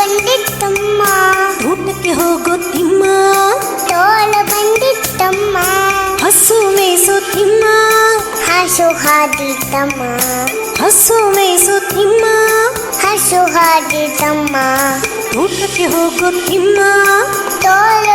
ಬಂದಿತ್ತಮ್ಮ. ತೋಟಕ್ಕೆ ಹೋಗೋ ತಿಮ್ಮ. ತೋಳ ಬಂದಿತ್ತಮ್ಮ. ಹಸು ಮೇಸು ತಿಮ್ಮ. ಹಸು ಹಾದಿತಮ್ಮ ಹಸು ಮೇಸು ತಿಮ್ಮ. ಹಸು ಹಾದಿತಮ್ಮ ತೋಟಕ್ಕೆ ಹೋಗೋ ತಿಮ್ಮ. ತೋಳ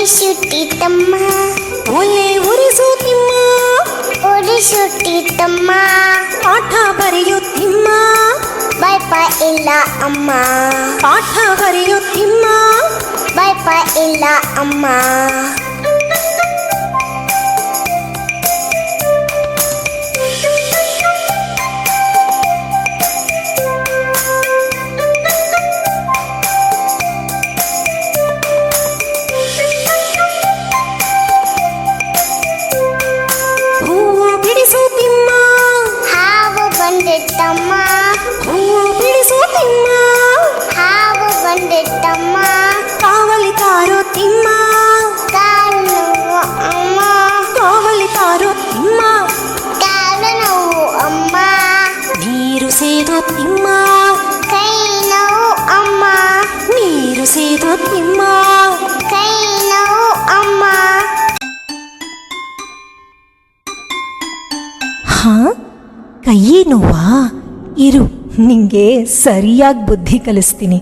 ಉರಿಸುತ್ತಿತ್ತಮ್ಮ ಒಲೆ ಉರಿಸುತ್ತಿಮ್ಮ ಉರಿಸುತ್ತಿತ್ತಮ್ಮ ಪಾಠ ಬರೆಯುತ್ತಿಮ್ಮ ಭಯಪ ಇಲ್ಲ ಅಮ್ಮ. ಪಾಠ ಬರೆಯುತ್ತಿಮ್ಮ ಭಯಪ ಇಲ್ಲ ಅಮ್ಮ. ಬಂದಿತ್ತಮ್ಮ ಕಾವಲಿ ತಾರೋ ತಿಮ್ಮ ಕಾಲು ನೋವು ಅಮ್ಮ ಕಾವಲಿ ತಾರೋ ತಿಮ್ಮ ಕಾಲು ನೋವು ಅಮ್ಮ ನೀರು ಸೇದೋ ತಿಮ್ಮ ಕೈ ನೋವು ಅಮ್ಮ ನೀರು ಸೇದೋ ತಿಮ್ಮ ಕೈ ನೋವು ಅಮ್ಮ ಹಾ ಕೈಯೇ ನೋವಾ ಇರು ನಿಂಗೆ ಸರಿಯಾಗಿ ಬುದ್ಧಿ ಕಲಿಸ್ತೀನಿ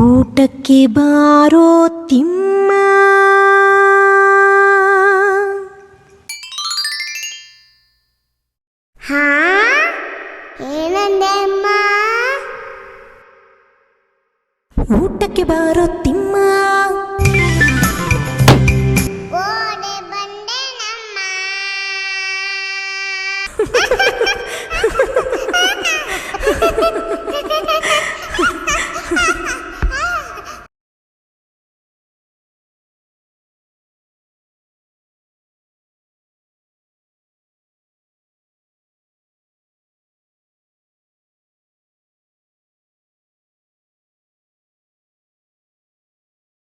ಊಟಕ್ಕೆ ಬಾರೋ ತಿಮ್ಮ ಹಾ ಏನಂದೆ ಅಮ್ಮ ಊಟಕ್ಕೆ ಬಾರೋ ತಿಮ್ಮ